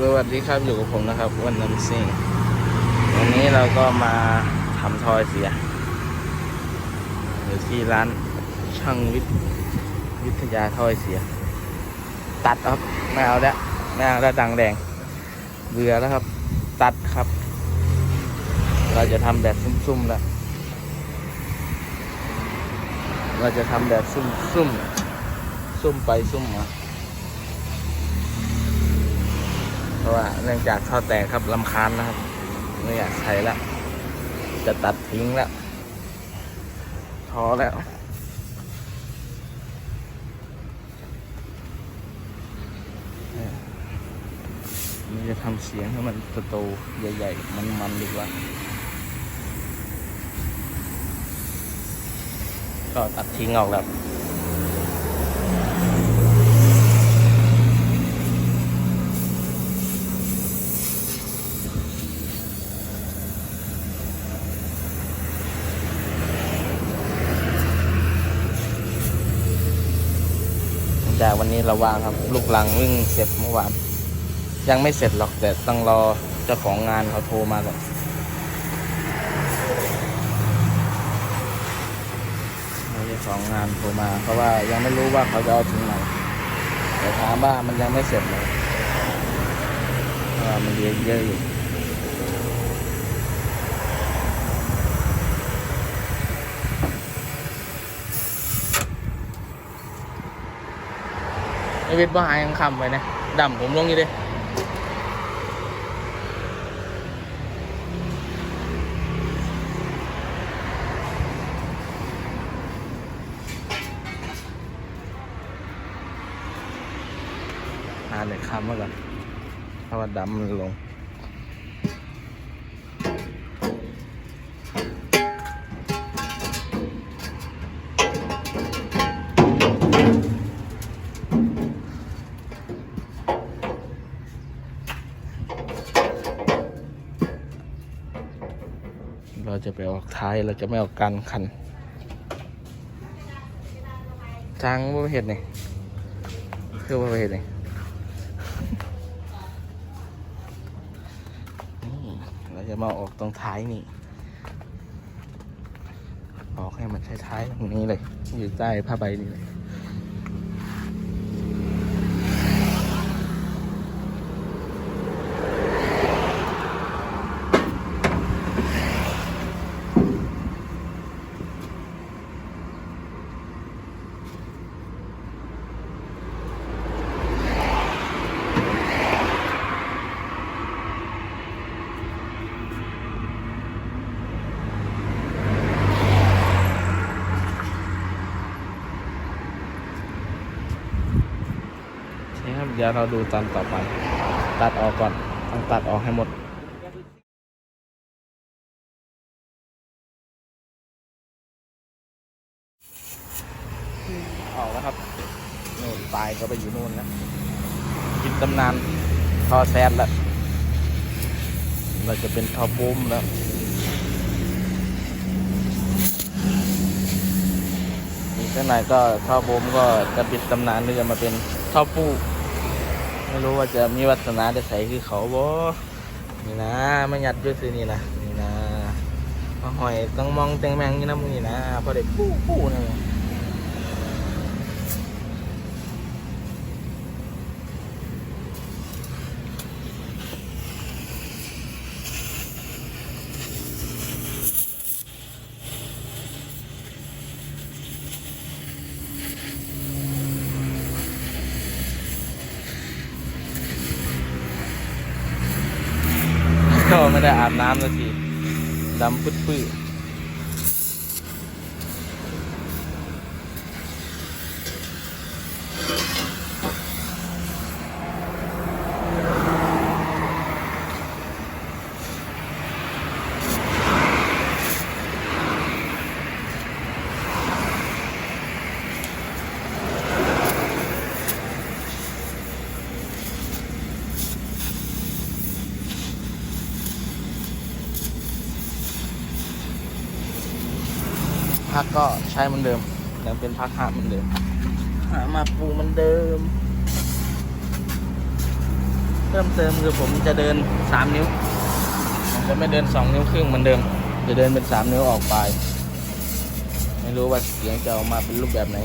สวัสดีครับอยู่กับผมนะครับวันน้ำซิ่งวันนี้เราก็มาทำทอยเสียอยู่ที่ร้านช่างวิทย์วิทยาทอยเสีย ตัดครับไม่เอาแล้วไม่เอาแล้วดังแดงเบื่อแล้วครับ ตัดครับ เราจะทำแบบซุ่มๆแล้วเราจะทำแบบซุ่มๆซุ่มไปซุ่มมา เพราะว่าเนื่องจากท่อแตกครับลำคาญนะครับ ไม่อยากใช้แล้ว จะตัดทิ้งแล้วท้อแล้วเนี่ยนี่จะทำเสียงให้มันโตๆใหญ่ๆ มันๆดีกว่า ก็ตัดทิ้งออกแล้ว จากวันนี้เราวางครับลูกลังวิ่งเสร็จเมื่อวานยังไม่เสร็จหรอกแต่ต้องรอเจ้าของงานเขาโทรมาก่อนรอเจ้าของงานโทรมา เพราะว่ายังไม่รู้ว่าเขาจะเอาถึงไหนแต่ถามว่ามันยังไม่เสร็จเลยมันเยอะเยอะอยู่ ไอวิทย์บ่หายังคำไปนะดำผมลงอยู่ดิหาเหล็กคำมาก่อนเพราะว่าดำมันลง จะไปออกท้ายเราจะไม่ออกกันคันทางว่าเห็ดนี่คือว่าเห็ดนี่นี่เราจะมาออกตรงท้ายนี่ ออกให้มันท้ายๆตรงนี้เลย อยู่ใต้ผ้าใบนี่เลย ดี๋ยวเราดูตอนต่อไป ตัดออกก่อนต้องตัดออกให้หมดออกแล้วครับนู่นปลายก็ไปอยู่นู่นแล้วกินตำนานทอแซนแล้วเราจะเป็นทอบูมแล้วอีกสักหน่อยก็ท่อบูมก็จะปิดตำนานหรือจะมาเป็นท่อปู ไม่รู้ว่าจะมีวัฒนาจะใส่คือเขาบ่นี่นะไม่ยัดด้วยซื้อนี่นะนี่นะมาหอยต้องมองแตงแมงนี่นะมึงนี่นะพอได้ปูปูนะก็ ได้อาบน้ำสักทีดำปื้ด พักก็ใช้เหมือนเดิมยังเป็นพักหาเหมือนเดิม หามาปูเหมือนเดิม เพิ่มเติมคือผมจะเดินสามนิ้วผมจะไม่เดินสองนิ้วครึ่งเหมือนเดิม จะเดินเป็นสามนิ้วออกไป ไม่รู้ว่าเสียงจะออกมาเป็นรูปแบบไหน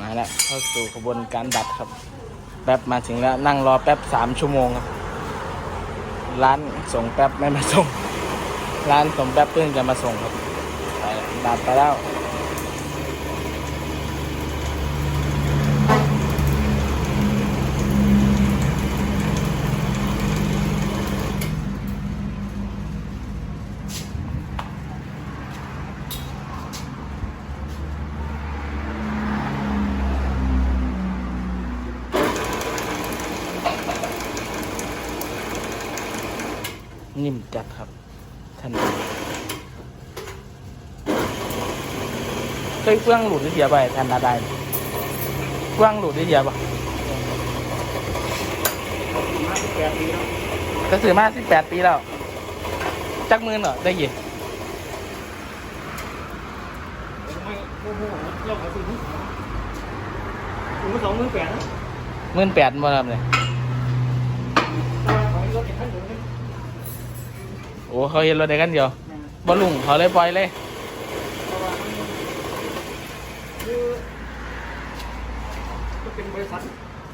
มาแล้วเข้าสู่ขบวนการดัดครับ แป๊บมาถึงแล้วนั่งรอแป๊บสามชั่วโมงครับ ร้านส่งแป๊บไม่มาส่ง ร้านส่งแป๊บเพิ่งจะมาส่งครับไปดับไปแล้ว นิ่มจัดครับท่านเคยเฟื่องหลุดที่เดียไปท่านนาได้เฟื่องหลุดที่เดียปะมาสิบแปดปีแล้วก็ซื้อมาสิบแปดปีแล้ว จักหมื่นเหรอได้กี่ทำไมโอ้โหเราขายถึงถึงมาสองหมื่นแปดนะหมื่นแปดมาครับเนี่ย แต่ว่าของรถอีกคันหนึ่งนี่ โอ้เขาเห็นรถได้กันเดียวนะบอลลุงเขาเลยปล่อยเลยเพราะว่ามันคือก็เป็นบริษัท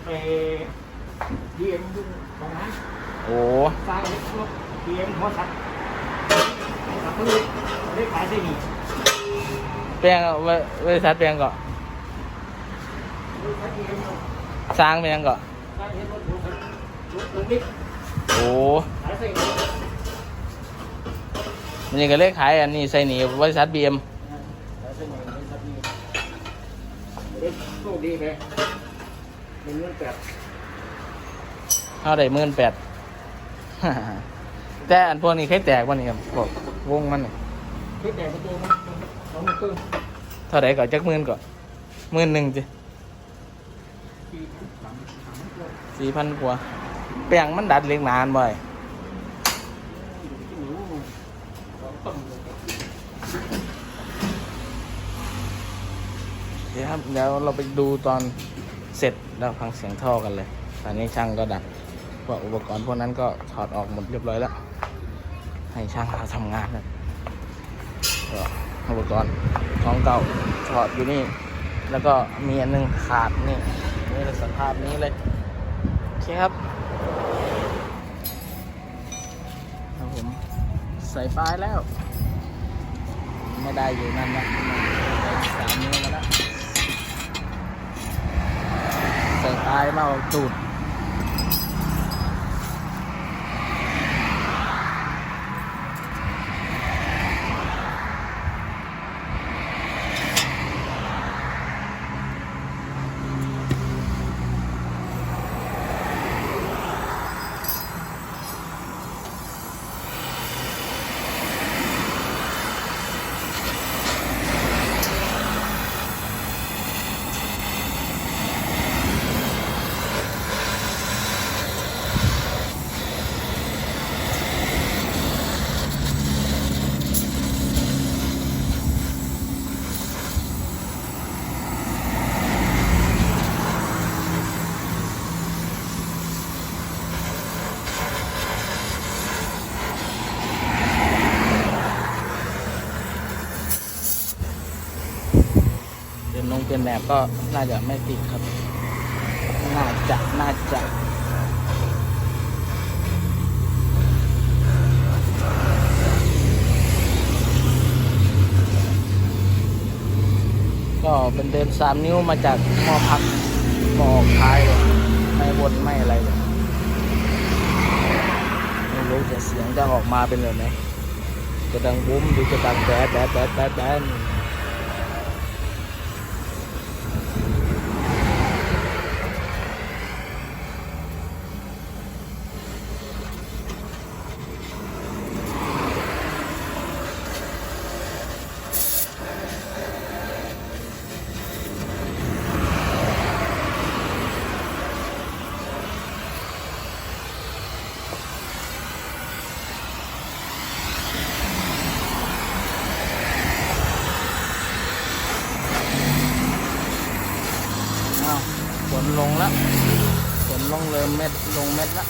เอ่อดีเอ็มยุ่งของนั้นโอ้สร้างรถดีเอ็มหัวสัตว์สัตว์เพิ่งได้ขายได้ดีแปลงเอาไว้บริษัทแปลงก็บริษัทดีเอ็มสร้างแปลงก็สร้างเห็นรถรถรถรถนิดโอ้ขายได้ดีมั นยังก็เลยขายอันนี้ใส่หนีบริษัทบีเอ็มขายได้ดีบริษัทดีเด็กโชคดีไปเป็นเงินแปดเขาได้หมื่นแปดแต่อันพวกนี้เคยแตกวันนี้ครับพวกวงมันนี่คิดแต่ประตูมันสองหมื่นครึ่งเท่าไหร่ก่อนจักหมื่นก่อนหมื่นหนึ่งจิสี่พันสามสามพันสี่พันกว่าแปลงมันดัดเล็กนานบ่อย หนูสองต้นเลย เดี๋ยวครับเดี๋ยวเราไปดูตอนเสร็จแล้วฟังเสียงท่อกันเลย ตอนนี้ช่างก็ดัดพวกอุปกรณ์พวกนั้นก็ถอดออกหมดเรียบร้อยแล้ว ให้ช่างเขาทำงานนะก็อุปกรณ์ของเก่าถอดอยู่นี่ แล้วก็มีอันหนึงขาดนี่นี่เลยสภาพนี้เลยโอเคครับครับผมใส่ปลายแล้ว ไม่ได้อยู่นั่นนะสามนิ้วมาแล้ว ใส่ปลายมาตูด เดินลงเป็นแบก็น่าจะไม่ติดครับ น่าจะ น่าจะก็เป็นเดินสามนิ้วมาจากหม้อพักหม้อท้ายเลยไม่วนไม่อะไรเลยไม่รู้จะเสียงจะออกมาเป็นแบบไหนจะดังบุ้มหรือจะดังแบ๊ดแบ๊ดแบ๊ดแบ๊ด เริ่มเม็ดลงเม็ดแล้ว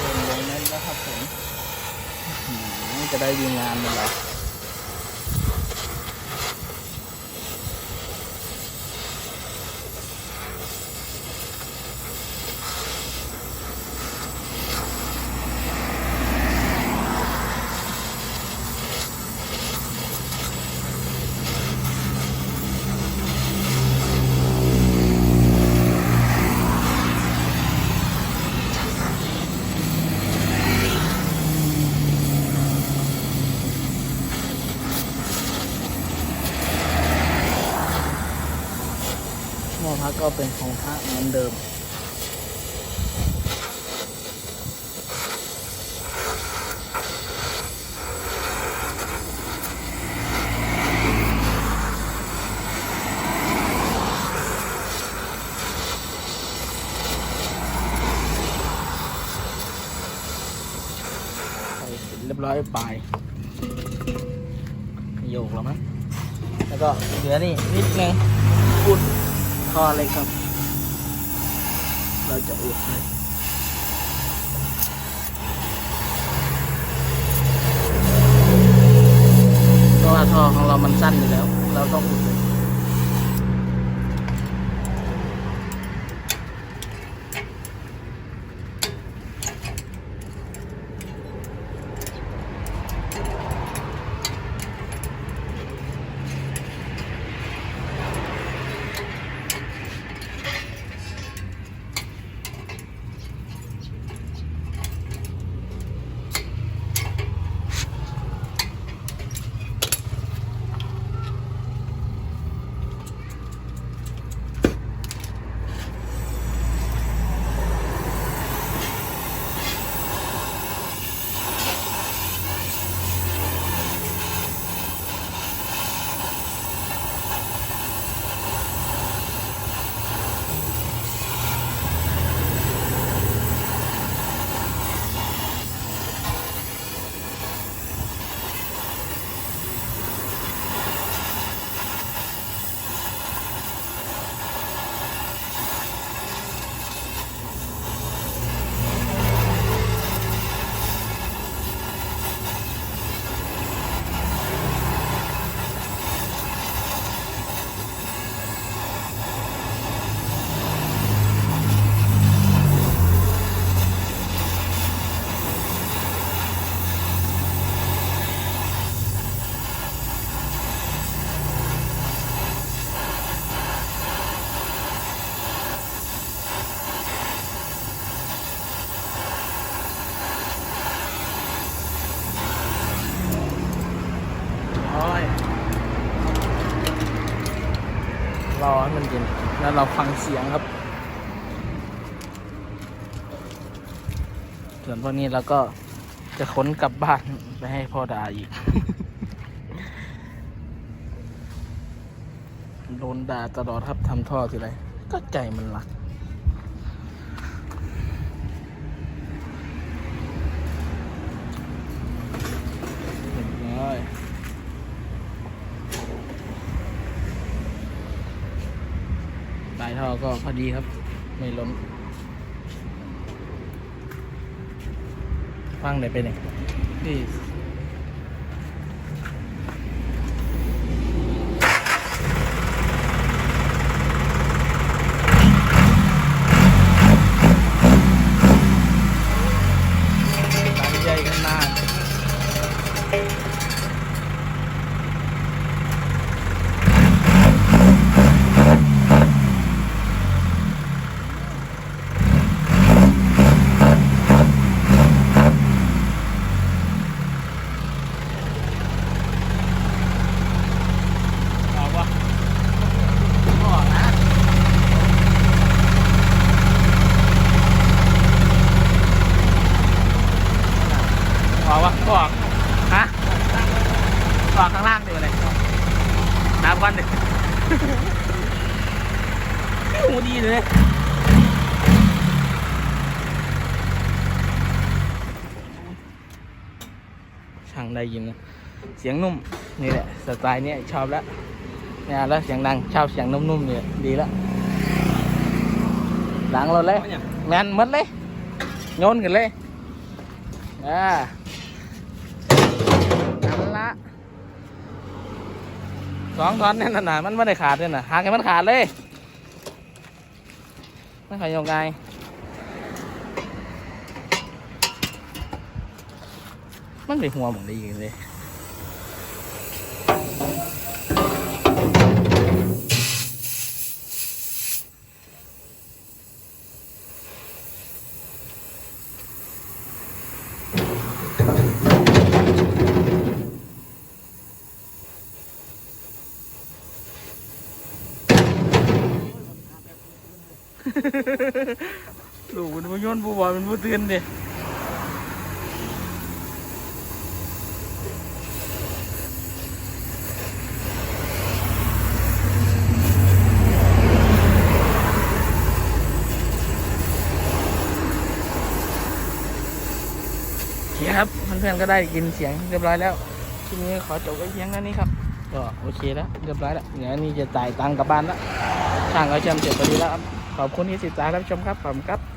เริ่มลงเม็ดแล้วครับผมอื้อหือจะได้ดีงามเลยเหรอ เป็นของพระเหมือนเดิมใส่เร็จเรียบร้อยไปโยกแล้วมั้งแล้วก็เหลือนี่นิดนึงอุด คอเลยครับ เราจะอุดเลยเพราะว่าท่อของเรามันสั้นอยู่แล้ว เราต้องอุด รอให้มันเย็นแล้วเราฟังเสียงครับส่วนพวกนี้เราก็จะขนกลับบ้านไปให้พ่อด่าอีก โดนด่าตลอดครับทำท่อทีไรก็ใจมันรัก เรียบร้อยปลาย ท่อก็พอดีครับ ไม่ล้มฟังได้ไปเนี่ยนี่ตามใหญ่ขนาด สามวันเลย โอ้ดีเลยช่างได้ยินนะเสียงนุ่มนี่แหละสไตล์เนี้ยชอบแล้วเนี่ยแล้วเสียงดังชอบเสียงนุ่มๆเนี่ยดีแล้วหลังเราเลยแมนหมดเลยโยนกันเลยอ่านั่นละสองท่อนนี่นน่ะมันไม่ได้ขาดเลยนะหางให้มันขาดเลย ไม่ขายยังไงมันไปหัวหมดเลยยินเลย ลูกมันมาโยนผู้บอลมันผู้เตือนเด้โอเคครับเพื่อนๆก็ได้ยินเสียงเรียบร้อยแล้วทีนี้ขอจบไว้เพียงเท่านี้ครับก็โอเคแล้วเรียบร้อยแล้วเดี๋ยวนี้จะจ่ายตังค์กลับบ้านแล้วช่างก็เชื่อมเสร็จพอดีแล้วครับ ขอบคุณที่ติดตามรับชมครับขอบคุณครับ